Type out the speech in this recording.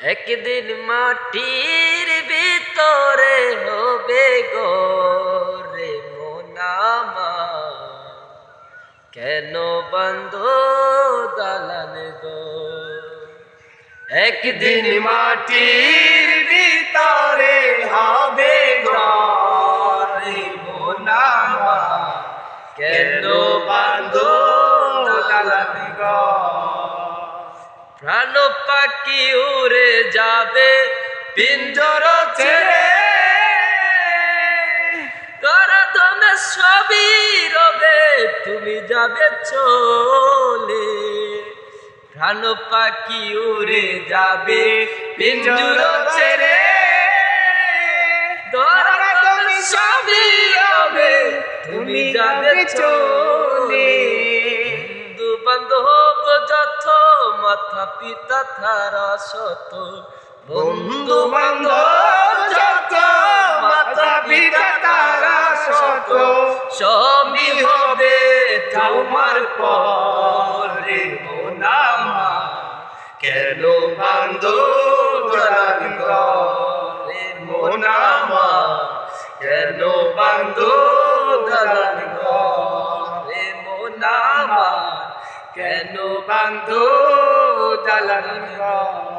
একদিন মাটির ভিতরে হবে গোরে মোনামা কেন বন্ধ দালান গো? একদিন মাটির ভিতরে হবে ঘরে মোনামা কেন বান্ধ দালান প্রাণ পাখি উড়ে যাবে পিঞ্জর ছেড়ে। করা তুমি সবই রবে, তুমি যাবে চলে। প্রাণ পাখি উড়ে যাবে পিঞ্জর ছেড়ে। ধরা তুমি সবই রবে, তুমি যাবে চলে। বন্ধু মাথা পিতা থারা শত বন্ধু বান্ধব যত মাতা পিতা তারা শত সবই হবে তোমার পরে মোনামা। কেন বান্ধ দালান ঘরে মোনামা? কেন বান্ধ দালান ঘরে মোনামা? কেন বান্ধ ঘর